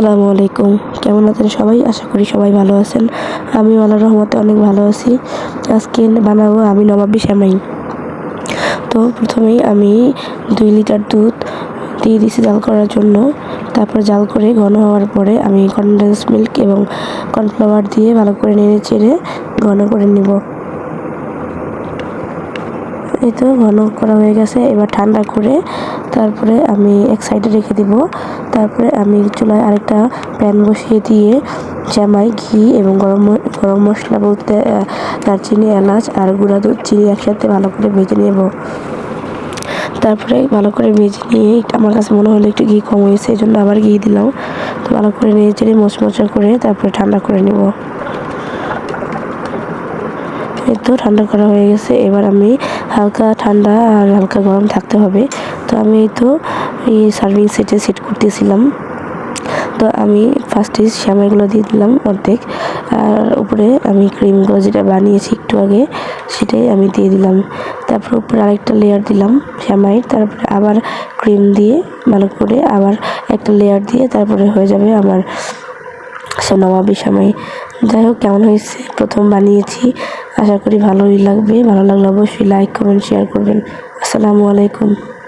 আসসালামু আলাইকুম। কেমন আছেন সবাই? আশা করি সবাই ভালো আছেন। আমি আল্লাহর রহমতে অনেক ভালো আছি। আজকে বানাবো আমি নবাবি শ্যামাই। তো প্রথমেই আমি দুই লিটার দুধ দিয়ে দিয়েছি জাল করার জন্য। তারপর জাল করে ঘন হওয়ার পরে আমি কনডেন্স মিল্ক এবং কর্নফ্লাওয়ার দিয়ে ভালো করে নেড়ে চেড়ে ঘন করে নিব। এই তো ঘন করা হয়ে গেছে। এবার ঠান্ডা করে তারপরে আমি এক সাইডে রেখে দিব। তারপরে আমি চুলায় আরেকটা প্যান বসিয়ে দিয়ে জামাই, ঘি এবং গরম গরম মশলা বলতে দারচিনি, এলাচ আর গুঁড়া দুধ, চিনি একসাথে ভালো করে ভেজে নেব। তারপরে ভালো করে ভেজে নিয়ে আমার কাছে মনে হলো একটু ঘি কম হয়েছে, এই জন্য আবার ঘি দিলাম। তো ভালো করে নিয়ে চেড়ে মচমচা করে তারপরে ঠান্ডা করে নেব। এই তো ঠান্ডা করা হয়ে গেছে, এবার আমি হালকা ঠান্ডা আর হালকা গরম থাকতে হবে। তো আমি এই তো এই সার্ভিং সেটে সেট করতেছিলাম। তো আমি ফার্স্টে শ্যামাইগুলো দিয়ে দিলাম অর্ধেক। আর উপরে আমি ক্রিমগুলো যেটা বানিয়েছি একটু আগে, সেটাই আমি দিয়ে দিলাম। তারপর উপরে আরেকটা লেয়ার দিলাম শ্যামাইয়ের। তারপরে আবার ক্রিম দিয়ে ভালো করে আবার একটা লেয়ার দিয়ে তারপরে হয়ে যাবে আমার সে নবাবি শ্যামাই। যাই হোক, কেমন হয়েছে? প্রথম বানিয়েছি। আশা করি ভালোই লাগবে। ভালো লাগলে অবশ্যই লাইক কমেন্ট শেয়ার করবেন। আসসালামু আলাইকুম।